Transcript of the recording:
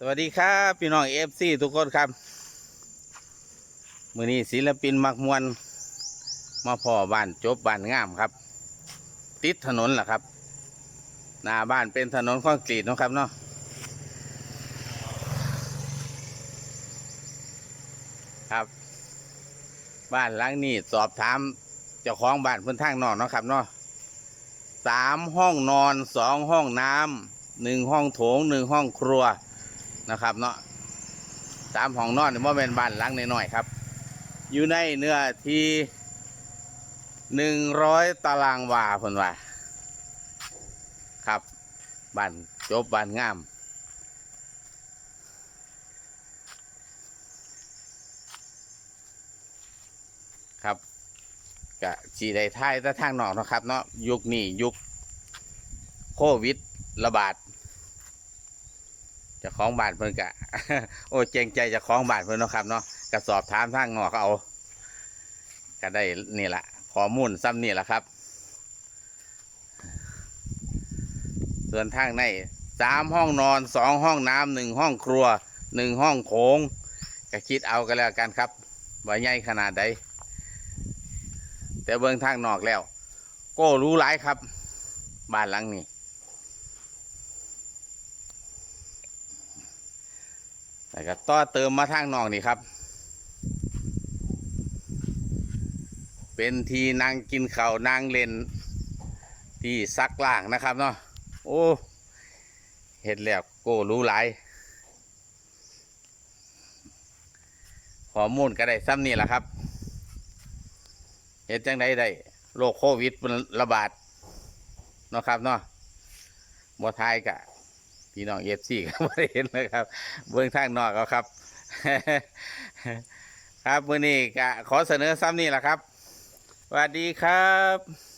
สวัสดีครับพี่น้องเอฟซีทุกคนครับ มือนี้ศิลปินมักมวนมาพ่อบ้านจบบ้านงามครับ ติดถนนล่ะครับ หน้าบ้านเป็นถนนคอนกรีตนะครับเนาะครับ บ้านหลังนี้สอบถามเจ้าของบ้านเพื้นทางนอกเนาะครับเนาะสามห้องนอนสองห้องน้ำหนึ่งห้องโถงหนึ่งห้องครัว นะครับ เนาะสามห้องนอนนี่ว่าเป็นบ้านหลังน้อยๆครับ อยู่ในเนื้อที่หนึ่งร้อยตารางวาพนว่าครับบ้านจบบ้านงามครับกะสีได้ท้ายแต่ทางนอกนะครับ เนาะยุคนี้ยุคโควิดระบาด จะคล้องบานเพิ่นกะ โอ้เจงใจจะคล้องบานเพิ่นเนาะครับเนาะกระสอบถามทางนอกเอา ก็ได้นี่แหละข้อมูลซ้ำนี่แหละครับ ส่วนทางในสามห้องนอนสองห้องน้ำหนึ่งห้องครัวหนึ่งห้องโถงก็คิดเอากันแล้วกันครับว่าใหญ่ขนาดใดแต่เบื้องทางนอกแล้ว ก็รู้หลายครับ บ้านหลังนี้ แล้วก็ต่อเติมมาทางนอกนี่ครับ เป็นทีนางกินเขานางเล่น ที่ซักล่างนะครับเนาะโอ้เห็ดแล้วโก้รู้หลายข้อมูลก็ได้ซ้ำนี่แหละครับเห็ดจังไดได้โรคโควิดมันระบาดเนาะครับเนาะบ่ทายกะ พี่น้องเอฟซีก็ไม่ได้เห็นเลยครับ เบื้องทางนอกเอาครับ ครับมื่อนี้ก็ขอเสนอซ้ำนี่แหละครับสวัสดีครับ